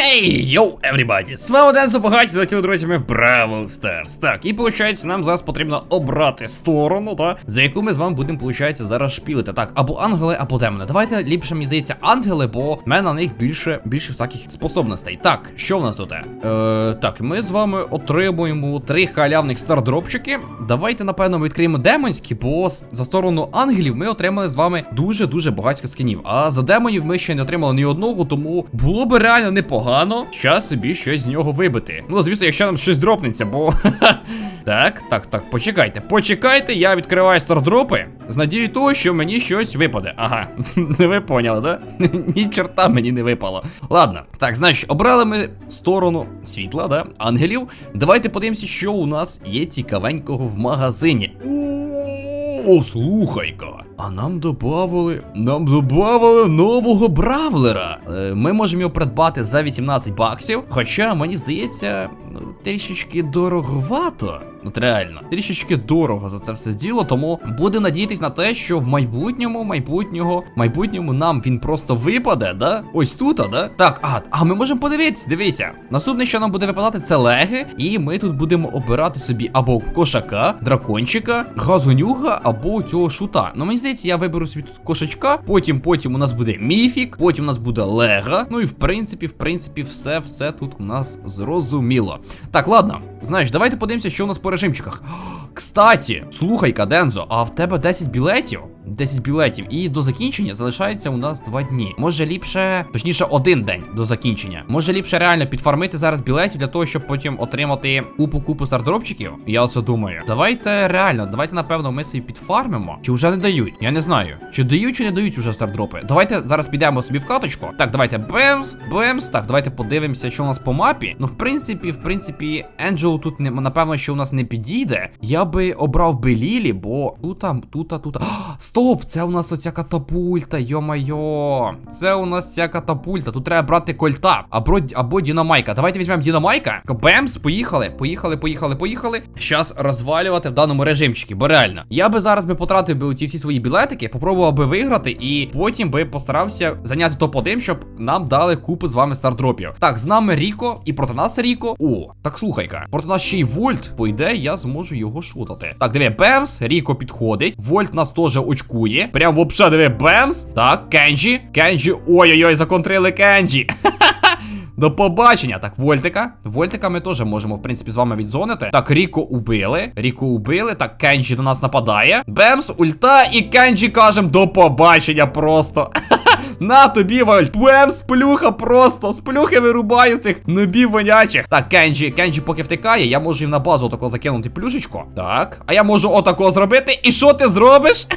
Хей, йоу, everybody! З вами Денсо Багаті, залетіли друзями в Бравл Stars. Так, і виходить, нам зараз потрібно обрати сторону, та, за яку ми з вами будемо, виходить, зараз шпілити. Так, або ангели, або демони. Давайте ліпше, мені здається, ангели, бо в мене на них більше більше всяких способностей. Так, що в нас тут? Е, так, ми з вами отримуємо три халявних стардропчики. Давайте, напевно, ми відкриємо демонські, бо за сторону ангелів ми отримали з вами дуже-дуже багатько скінів. А за демонів ми ще не отримали ні одного, тому було би реально непогано щас собі щось з нього вибити. Ну, звісно, якщо нам щось дропнеться, бо. так, так, так, почекайте, почекайте, я відкриваю стардропи з надією того, що мені щось випаде. Ага, не ви поняли, да? Ні чорта мені не випало. Ладно, так, значить, обрали ми сторону світла, да? Ангелів. Давайте подивимося, що у нас є цікавенького в магазині. О, слухай-ка. А нам добавили. Нам добавили нового бравлера. Е, ми можемо його придбати за 18 баксів. Хоча мені здається, ну, трішечки дороговато. От реально, трішечки дорого за це все діло, тому будемо надіятись на те, що в майбутньому, майбутнього, майбутньому нам він просто випаде, да? Ось тут, а, да? Так, а, а ми можемо подивитися, дивися. Наступне, що нам буде випадати, це леги, і ми тут будемо обирати собі або кошака, дракончика, газонюга, або цього шута. Ну мені здається, я виберу собі тут кошачка, потім, потім у нас буде міфік, потім у нас буде лего. Ну і в принципі, в принципі, все, все тут у нас зрозуміло. Так, ладно, знаєш, давайте подивимося, що у нас по режимчиках. Кстаті, слухай, Кадензо, а в тебе 10 білетів? 10 білетів, і до закінчення залишається у нас 2 дні. Може ліпше, точніше, один день до закінчення. Може ліпше реально підфармити зараз білетів для того, щоб потім отримати купу купу стардропчиків. Я оце думаю. Давайте реально, давайте напевно ми собі підфармимо. Чи вже не дають? Я не знаю. Чи дають, чи не дають уже стардропи. Давайте зараз підемо собі в каточку. Так, давайте бемс, бемс. Так, давайте подивимося, що у нас по мапі. Ну, в принципі, в принципі, Енджелу тут не напевно, що у нас не підійде. Я би обрав би Лілі, бо тут, тут, тут. Стоп! Це у нас оця катапульта, йо-майо. Це у нас ця катапульта. Тут треба брати кольта або, або Дінамайка. Давайте візьмемо Дінамайка. Бемс, поїхали. Поїхали, поїхали, поїхали. Щас розвалювати в даному режимчикі, бо реально. Я би зараз би потратив би ці всі свої білетики, попробував би виграти, і потім би постарався зайняти топ-1, щоб нам дали купу з вами стардропів. Так, з нами Ріко і проти нас Ріко. О, так слухай-ка. Проти нас ще й Вольт. По ідеї, я зможу його шутати. Так, диви, Бемс, Ріко підходить. Вольт нас теж очкує. Прям вообще, диви, Бемс. Так, Кенджі. Кенджі. Ой-ой-ой, законтрили Кенджі. До побачення. Так, Вольтика. Вольтика ми теж можемо, в принципі, з вами відзонити. Так, Ріко убили. Ріко убили. Так, Кенджі до нас нападає. Бемс, ульта, і Кенджі кажем до побачення просто. На тобі, Вольт. Бемс, плюха просто. З плюхи вирубаю цих нобів вонячих. Так, Кенджі, Кенджі поки втикає, я можу їм на базу отако закинути плюшечку. Так. А я можу отако зробити. І що ти зробиш?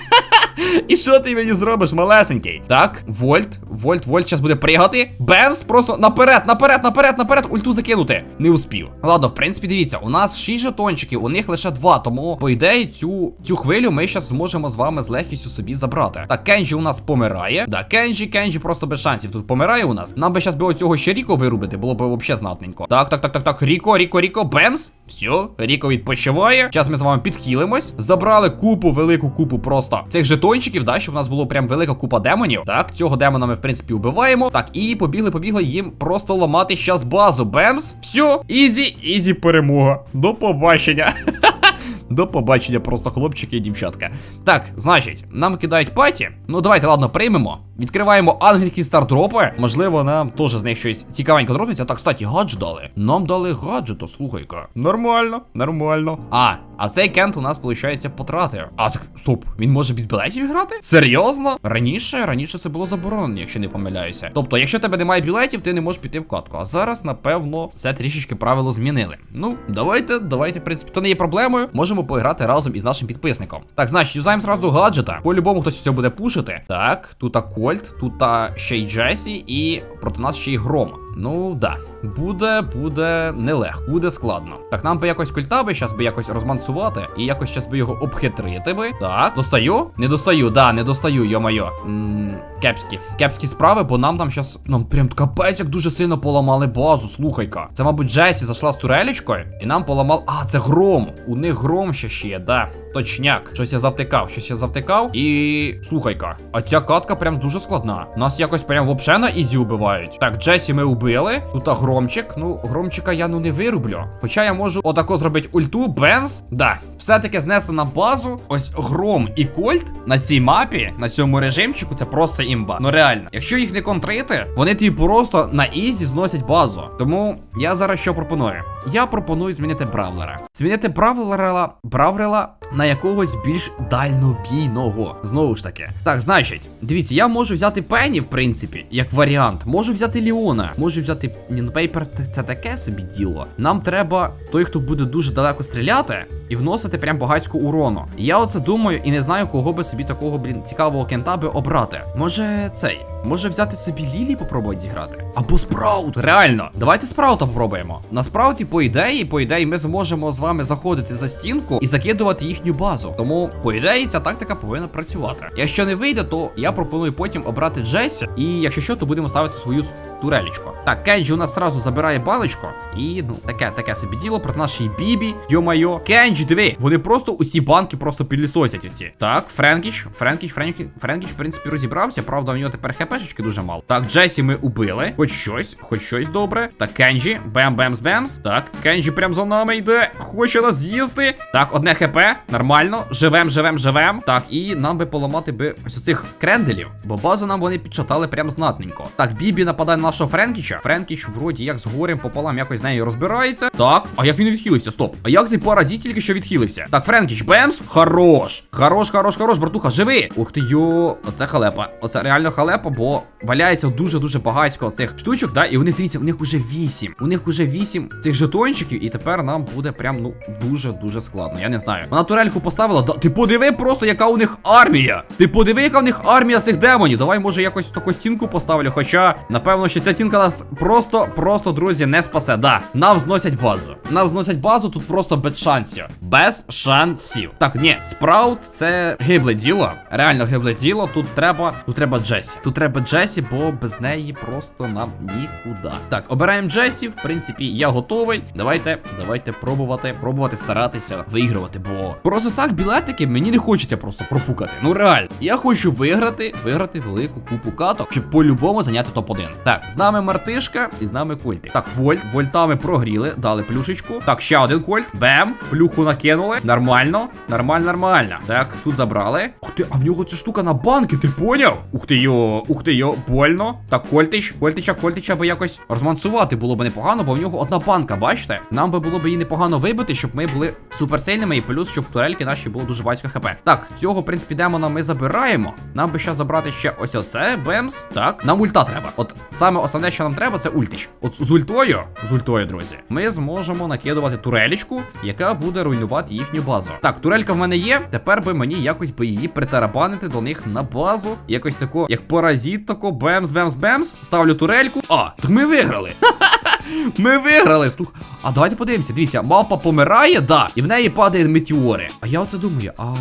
І що ти мені зробиш, малесенький? Так, Вольт, Вольт, Вольт зараз буде пригати. Бемс, просто наперед, наперед, наперед, наперед, ульту закинути. Не успів. Ладно, в принципі, дивіться, у нас 6 жетончиків, у них лише 2, тому, по ідеї, цю цю хвилю ми зараз зможемо з вами з легкістю собі забрати. Так, Кенджі у нас помирає. Так, Кенджі, Кенджі просто без шансів тут помирає у нас. Нам би зараз би оцього ще Ріко вирубити, було б взагалі знатненько. Так, так, так, так, так. Ріко, Ріко, Ріко, Бемс. Все, Ріко відпочиває. Зараз ми з вами підхилимось. Забрали купу, велику купу просто цих жетончиків, да, щоб у нас було прям велика купа демонів. Так, цього демона ми, в принципі, убиваємо. Так, і побігли, побігли їм просто ламати щас базу. Бемс. Все, ізі, ізі перемога. До побачення. До побачення, просто хлопчики і дівчатка. Так, значить, нам кидають паті. Ну давайте, ладно, приймемо. Відкриваємо ангельські стардропи. Можливо, нам теж з них щось цікавенько дропнеться. Так, кстати, гадж дали. Нам дали гаджето, слухай-ка. Нормально, нормально. А, а цей кент у нас, виходить, потратив. А, так, стоп, він може без білетів грати? Серйозно? Раніше, раніше це було заборонено, якщо не помиляюся. Тобто, якщо тебе немає білетів, ти не можеш піти в катку. А зараз, напевно, це трішечки правило змінили. Ну, давайте, давайте, в принципі, то не є проблемою. Можемо поіграти разом із нашим підписником. Так, значить, юзаємо зразу гаджета. По-любому хтось цього буде пушити. Так, тут Кольт, тут ще й Джесі, і проти нас ще й грома. Ну да. Буде, буде нелегко, буде складно. Так, нам би якось кольта би щас би якось розмансувати і якось щас би його обхитрити би. Так, достаю? Не достаю, да, не достаю, йо-майо. Кепські. Кепські справи, бо нам там щас. Нам прям капець як дуже сильно поламали базу, слухай-ка. Це, мабуть, Джесі зайшла з турелечкою, і нам поламав. А, це гром. У них гром ще ще є, да. Точняк. Щось я завтикав, щось я завтикав. І слухай-ка, а ця катка прям дуже складна. Нас якось прям вообще на ізі убивають. Так, Джесі ми убили. Тут а громчик. Ну, громчика я ну не вирублю. Хоча я можу отако зробити ульту, бемс. Да, все-таки знесли на базу. Ось гром і кольт на цій мапі, на цьому режимчику, це просто імба. Ну реально, якщо їх не контрити, вони тобі просто на ізі зносять базу. Тому я зараз що пропоную? Я пропоную змінити бравлера. Змінити бравлера, бравлера на якогось більш дальнобійного. Знову ж таки. Так, значить, дивіться, я можу взяти Пенні, в принципі, як варіант. Можу взяти Ліона. Можу взяти. Ні, ну Пейпер це таке собі діло. Нам треба той, хто буде дуже далеко стріляти. І вносити прям багатську урону. І я оце думаю і не знаю, кого би собі такого, блін, цікавого кента би обрати. Може, цей. Може взяти собі Лілі попробувати зіграти? Або Спраут. Реально, давайте Спраута попробуємо. На Спрауті, по ідеї, по ідеї, ми зможемо з вами заходити за стінку і закидувати їхню базу. Тому, по ідеї, ця тактика повинна працювати. Якщо не вийде, то я пропоную потім обрати Джесі. І якщо що, то будемо ставити свою турелічку. Так, Кенджі у нас сразу забирає баночку. І ну, таке, таке собі діло проти нашої Бібі. Йо-майо. Кенджі, диви, вони просто усі банки просто підлісосять оці. Так, Френкіч, Френкіч, Френкіч, Френкіч, в принципі, розібрався. Правда, у нього тепер хпшечки дуже мало. Так, Джесі ми убили. Хоч щось, хоч щось добре. Так, Кенджі, бем бемс бемс. Так, Кенджі прям за нами йде. Хоче нас з'їсти. Так, одне хп. Нормально. Живем, живем, живем. Так, і нам би поламати би ось цих кренделів. Бо базу нам вони підчатали прям знатненько. Так, Бібі нападає на нашого Френкіча. Френкіч, вроді, як з горем пополам якось з нею розбирається. Так, а як він відхилився? Стоп. А як цей паразит тільки що відхилився? Так, Френкіч, бемс. Хорош. Хорош, хорош, хорош, братуха, живи. Ух ти йо. Оце халепа. Оце реально халепа, бо валяється дуже-дуже багатько цих штучок, да, і у них дивіться, у них уже вісім. У них уже вісім цих жетончиків, і тепер нам буде прям ну дуже-дуже складно. Я не знаю. Вона турельку поставила. Да, ти подиви просто, яка у них армія. Ти подиви, яка у них армія цих демонів. Давай, може, якось таку стінку поставлю. Хоча, напевно, що ця стінка нас просто, просто, друзі, не спасе. Да, нам зносять базу. Нам зносять базу тут просто без шансів. Без шансів. Так, ні, спраут це гибле діло. Реально гибле діло. Тут треба. Тут треба Джесі. Тут треба Джесі, бо без неї просто нам нікуди. Так, обираємо Джесі. В принципі, я готовий. Давайте, давайте пробувати, пробувати старатися виігрувати, бо просто так білетики мені не хочеться просто профукати. Ну реально, я хочу виграти, виграти велику купу каток, щоб по-любому зайняти топ-1. Так, з нами мартишка і з нами кольти. Так, вольт, вольтами прогріли, дали плюшечку. Так, ще один кольт. Бем, плюху накинули. Нормально, нормально, нормально. Так, тут забрали. Ух ти, а в нього ця штука на банки, ти поняв? Ух ти йо, ух ти йо, больно. Так, кольтич, кольтича, кольтича би якось розмансувати було б непогано, бо в нього одна банка, бачите? Нам би було б її непогано вибити, щоб ми були суперсильними, і плюс, щоб турельки наші було дуже багатько хп. Так, цього, в принципі, демона ми забираємо. Нам би ще забрати ще ось оце, бемс. Так, нам ульта треба. От саме основне, що нам треба, це ультич. От з ультою, з ультою, друзі, ми зможемо накидувати турелічку, яка буде руйнувати їхню базу. Так, турелька в мене є. Тепер би мені якось би її притарабанити до них на базу. Якось тако, як паразит, тако, бемс, бемс, бемс. Ставлю турельку. А, так ми виграли. Ми виграли. Слух. А давайте подивимося. Дивіться, мавпа помирає, да, і в неї падає метеори. А я оце думаю, а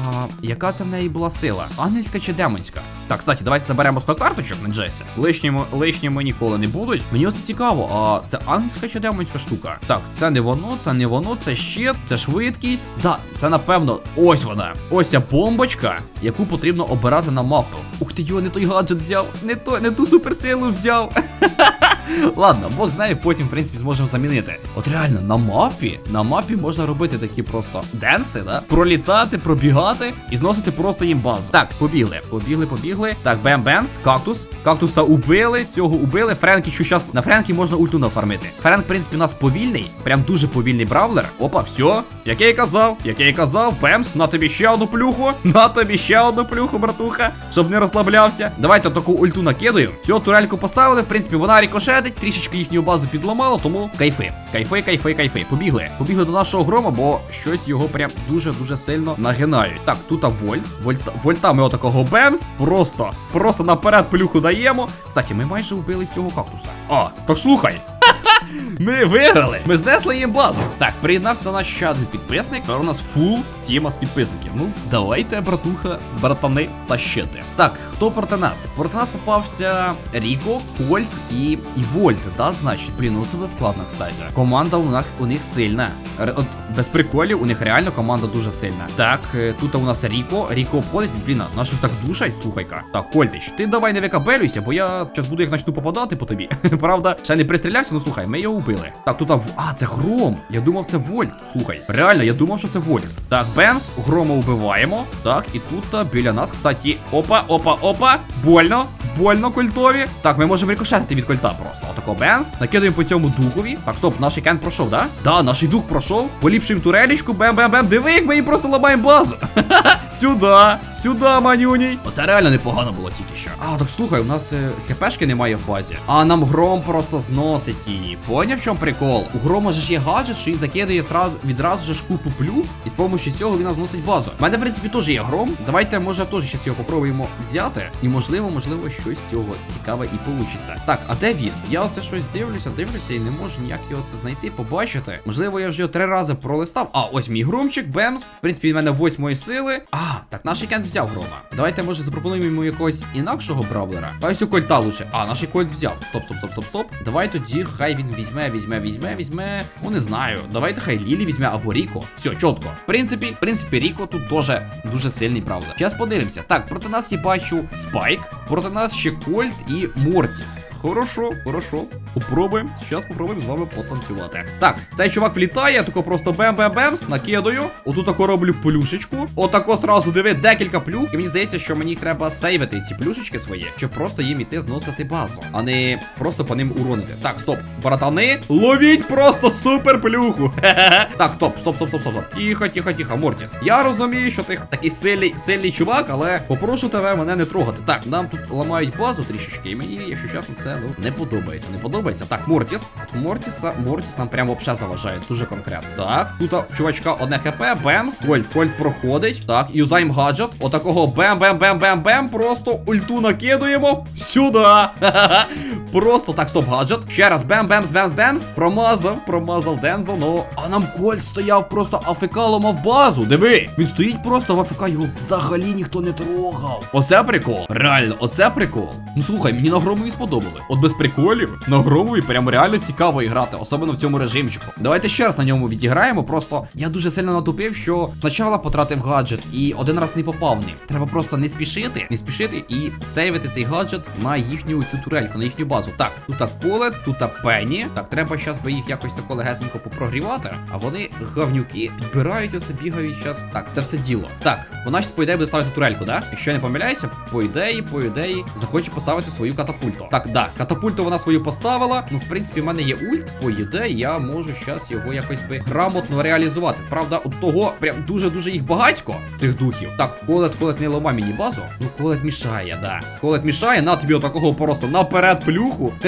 яка це в неї була сила? Ангельська чи демонська? Так, кстати, давайте заберемо 100 карточок на Джесі. Лишніми, лишніми ніколи не будуть. Мені оце цікаво, а це ангельська чи демонська штука? Так, це не воно, це не воно, це щит, це швидкість. Да, це напевно. Ось вона. Ось ця бомбочка, яку потрібно обирати на мапу. Ух ти, його не той гаджет взяв, не то, не ту суперсилу взяв. Ладно, Бог знає, потім, в принципі, зможемо замінити. От реально, на мапі, на мапі можна робити такі просто денси, да? Пролітати, пробігати і зносити просто їм базу. Так, побігли, побігли, побігли. Так, бем-бемс, кактус. Кактуса убили, цього убили. Френкі, що зараз на Френкі можна ульту нафармити. Френк, в принципі, у нас повільний, прям дуже повільний бравлер. Опа, все. Як я і казав, як я і казав, бемс, на тобі ще одну плюху. На тобі ще одну плюху, братуха, щоб не розслаблявся. Давайте таку ульту накидаю. Цю турельку поставили, в принципі, вона рікошетить, трішечки їхню базу підламала, тому кайфи. Кайфи, кайфи, кайфи. Побігли. Побігли до нашого грома, бо щось його прям дуже-дуже сильно нагинають. Так, тут вольт. Вольт, вольтами отакого бемс. Просто, просто наперед плюху даємо. Кстати, ми майже вбили цього кактуса. А, так слухай. Ми виграли! Ми знесли їм базу. Так, приєднався до нас ще один підписник. Тепер у нас фул тіма з підписників. Ну, давайте, братуха, братани, тащити. Так, хто проти нас? Проти нас попався Ріко, Кольт і, і Вольт, да, значить. Блін, ну це не складно, кстати. Команда у них, у них сильна. Ре- От без приколів, у них реально команда дуже сильна. Так, е, тут у нас Ріко. Ріко обходить, блін, нас щось так душать, слухай-ка. Так, Кольтич, ти давай не викабелюйся, бо я зараз буду як начну попадати по тобі. Правда, ще не пристрілявся, ну слухай, ми його убили. Так, тут а, це гром. Я думав, це Вольт. Слухай, реально, я думав, що це Вольт. Так, Бемс, грома вбиваємо. Так, і тут біля нас, кстати, опа, опа, опа. Больно. Больно кольтові. Так, ми можемо рикошетити від кольта просто. Отако Бенс. Накидаємо по цьому духові. Так, стоп, наш кен пройшов, да? Да, наш дух пройшов. Поліпшуємо турелічку. Бем-бем-бем. Диви, як ми їм просто ламаємо базу. Сюда, сюда, манюній. Оце реально непогано було тільки що. А, так слухай, у нас е, хпшки немає в базі. А нам гром просто зносить її. Поняв, в чому прикол? У грома ж є гаджет, що він закидає відразу ж купу плю, і з допомогою цього він нам зносить базу. У мене, в принципі, теж є гром. Давайте, може, теж щось його попробуємо взяти. І можливо, можливо, щось цього цікаве і получиться. Так, а де він? Я оце щось дивлюся, дивлюся і не можу ніяк його це знайти, побачити. Можливо, я вже його три рази пролистав. А, ось мій громчик, бемс. В принципі, він в мене восьмої сили. А, так наш кент взяв грома. Давайте, може, запропонуємо йому якогось інакшого бравлера. А ось у кольта лучше. А, наш кольт взяв. Стоп, стоп, стоп, стоп, стоп. Давай тоді, хай він візьме, візьме, візьме, візьме. Ну не знаю. Давайте хай Лілі візьме або Ріко. Все, чітко. В принципі, в принципі, Ріко тут теж дуже сильний бравлер. Зараз подивимося. Так, проти нас я бачу Спайк, проти нас ще Кольт і Мортіс. Хорошо, хорошо. Попробуємо. Зараз попробуємо з вами потанцювати. Так, цей чувак влітає, я тако просто бем-бем-бемс, накидаю. Отут тако роблю плюшечку. Отако сразу диви, декілька плюх. І мені здається, що мені треба сейвити ці плюшечки свої, щоб просто їм іти зносити базу, а не просто по ним уронити. Так, стоп, братани, ловіть просто супер плюху. Так, стоп, стоп, стоп, стоп, стоп. Тихо, тихо, тихо, Мортіс. Я розумію, що ти такий сильний, сильний чувак, але попрошу тебе мене не трогати. Так, нам тут ламають базу трішечки, і мені, якщо чесно, це ну не подобається. Не подобається. Так, Мортіс. От Мортіса, Мортіс нам прямо взагалі заважає, дуже конкретно. Так, тут чувачка одне хп, бемс, Вольт, Вольт проходить. Так, юзаємо гаджет. Отакого бем-бем-бем-бем-бем. Просто ульту накидуємо. Сюди. Просто так, стоп, гаджет. Ще раз бем-бемс-бемс-бемс. Промазав, промазав Дензо, ну. А нам Кольт стояв просто АФК ламав базу. Диви, він стоїть просто в АФК, його взагалі ніхто не трогав. Оце прикол. Реально, оце прикол. Ну слухай, мені на громові сподобали. От без приколів, на громові прям реально цікаво грати, особливо в цьому режимчику. Давайте ще раз на ньому відіграємо. Просто я дуже сильно натупив, що спочатку потратив гаджет і один раз не попав в. Треба просто не спішити, не спішити і сейвити цей гаджет на їхню цю турельку, на їхню базу. Так, тут колет, тут пені. Так, треба зараз би їх якось тако легесенько попрогрівати. А вони гавнюки підбирають оце, бігають зараз. Так, це все діло. Так, вона ж по ідеї буде ставити турельку, да? Якщо я не помиляюся, по ідеї, по ідеї, захоче поставити свою катапульту. Так, да, катапульту вона свою поставила. Ну, в принципі, в мене є ульт. По ідеї, я можу зараз його якось би грамотно реалізувати. Правда, от того прям дуже-дуже їх багатько, цих духів. Так, колет, колет не ламай мені базу. Ну, колет мішає, да. Колет мішає, на тобі отакого просто наперед плюху.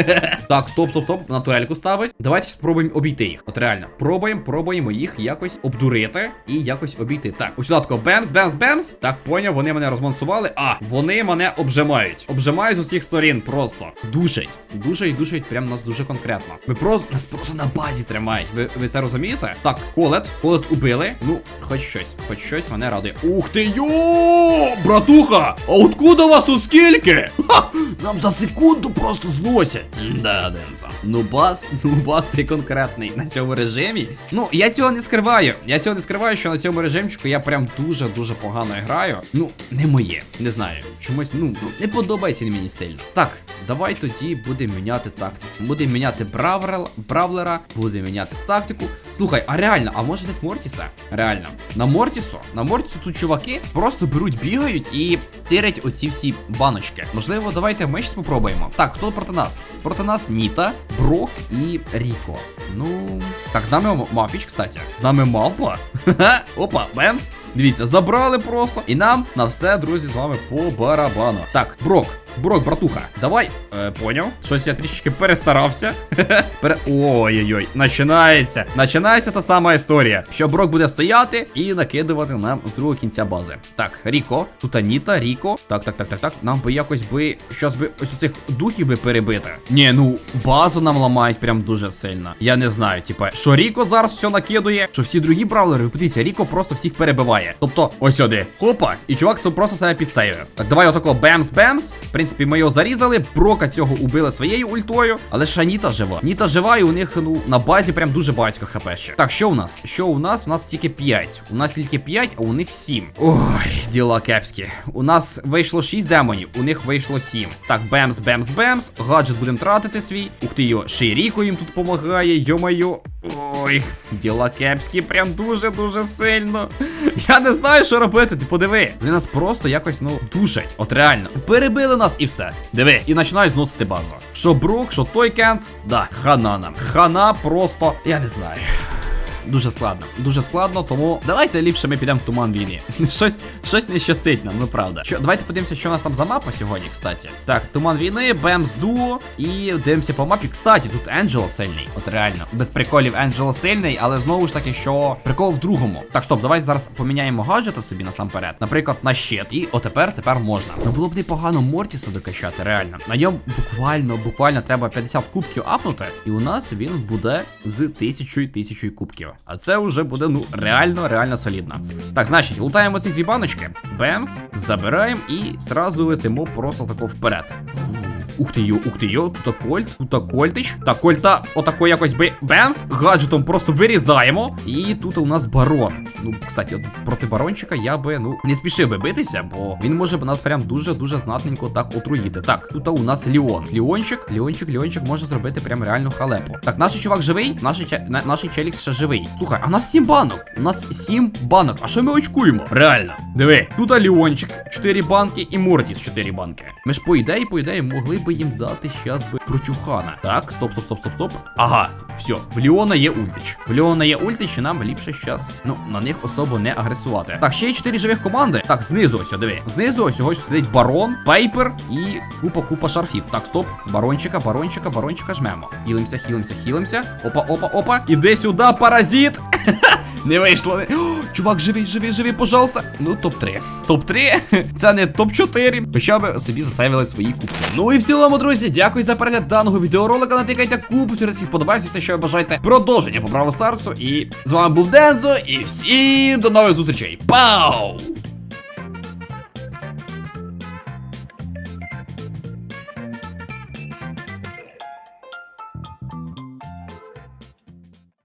Так, стоп, стоп, стоп. На турельку ставить. Давайте спробуємо обійти їх. От реально, пробуємо, пробуємо їх якось обдурити і якось обійти. Так, ось тако бемс, бемс, бемс. Так, поняв, вони мене розмансували. А, вони мене обжимають. Обжимають з усіх сторін просто. Душать. Душать, душать, прям нас дуже конкретно. Ми просто нас просто на базі тримають. Ви, ви це розумієте? Так, колет, колет убили. Ну, хоч щось, хоч щось мене радує. Ух ти йо! Братуха! А откуда вас тут скільки? Ха! Нам за секунду просто зносять. Да, Дензо. Ну бас, ну бас ти конкретний на цьому режимі. Ну, я цього не скриваю. Я цього не скриваю, що на цьому режимчику я прям дуже-дуже погано граю. Ну, не моє. Не знаю. Чомусь, ну, не подобається мені сильно. Так, давай тоді будемо міняти тактику. Будемо міняти браврел, бравлера, будемо міняти тактику. Слухай, а реально, а може взяти Мортіса? Реально. На Мортісу, на Мортісу тут чуваки просто беруть, бігають і тирять оці всі баночки. Можливо, давайте ми ще спробуємо. Так, хто проти нас? Проти нас Ніта, Брок і Ріко. Ну. Так, з нами Мапіч, кстати. З нами мавпа. Опа, бемс. Дивіться, забрали просто. І нам на все, друзі, з вами по барабану. Так, Брок, Брок, братуха, давай. Е, поняв. Щось я трішечки перестарався. Пере... Ой-ой-ой, починається. Починається та сама історія. Що Брок буде стояти і накидувати нам з другого кінця бази. Так, Ріко, тут Аніта, Ріко. Так, так, так, так, так. Нам би якось би. Щось би ось цих духів би перебити. Ні, ну базу нам ламають прям дуже сильно. Я не знаю, типа, що Ріко зараз все накидує, що всі другі бравлери, подивіться, Ріко просто всіх перебиває. Тобто, ось сюди, хопа, і чувак це просто себе підсейвив. Так, давай отако бемс-бемс. Принципі, ми його зарізали, Брока цього убили своєю ультою, але ж Аніта жива. Ніта жива, і у них, ну, на базі прям дуже багатько хп ще. Так, що у нас? Що у нас? У нас тільки 5. У нас тільки 5, а у них 7. Ой, діла кепські. У нас вийшло 6 демонів, у них вийшло 7. Так, бемс, бемс, бемс. Гаджет будемо тратити свій. Ух ти його, ще й їм тут допомагає, йо-майо. Ой, діла кепські, прям дуже-дуже сильно. Я не знаю, що робити. Ти подиви. Вони нас просто якось, ну, душать. От реально. Перебили нас і все. Диви, і починаю зносити базу. Що Брук, що Тойкент. Да, хана нам. Хана просто. Я не знаю. Дуже складно, дуже складно, тому давайте ліпше ми підемо в туман війни. щось, щось не щастить нам, ну правда. Що, давайте подивимося, що у нас там за мапа сьогодні, кстати. Так, туман війни, Бемс Дуо. І дивимося по мапі. Кстати, тут Енджело сильний. От реально. Без приколів Енджело сильний, але знову ж таки, що прикол в другому. Так, стоп, давайте зараз поміняємо гаджета собі насамперед. Наприклад, на щит. І отепер тепер можна. Ну було б непогано Мортіса докачати, реально. На ньому буквально, буквально треба 50 кубків апнути. І у нас він буде з тисячою тисячою кубків. А це вже буде ну реально, реально солідно. Так, значить, лутаємо ці дві баночки. Бемс, забираємо і зразу летимо просто тако вперед. Ух ти йо, ух ти йо, тут кольт, тут кольтич. Так, кольта отако якось би бемс, гаджетом просто вирізаємо. І тут у нас барон. Ну, кстати, от проти барончика я би ну не спішив би битися, бо він може б нас прям дуже-дуже знатненько так отруїти. Так, тут у нас Ліон. Ліончик, Ліончик, Ліончик може зробити прям реальну халепу. Так, наш чувак живий, наш, наш ще живий. Слухай, а у нас 7 банок. У нас 7 банок. А що ми очкуємо? Реально. Диви, тут Ліончик, 4 банки і Мортіс 4 банки. Ми ж по ідеї, по ідеї, могли би їм дати щас би прочухана. Так, стоп, стоп, стоп, стоп, стоп. Ага, все, в Ліона є ультич. В Ліона є ультич, і нам ліпше щас, ну, на них особо не агресувати. Так, ще є 4 живих команди. Так, знизу ось, диви. Знизу ось ось сидить барон, пейпер і купа-купа шарфів. Так, стоп. Барончика, барончика, барончика жмемо. Хілимся, хілимся, хілимся. Опа, опа, опа. Іди сюди, паразит. Не вийшло. чувак, живий, живий, живий, пожалуйста. Ну, топ-3. Топ-3? Це не топ-4. Хоча б собі засейвили свої кубки. Ну і в цілому, друзі, дякую за перегляд даного відеоролика. Натикайте купу серед всіх подобається, звісно, що ви бажаєте продовження по Браво Старсу. І з вами був Дензо, і всім до нових зустрічей. Пау!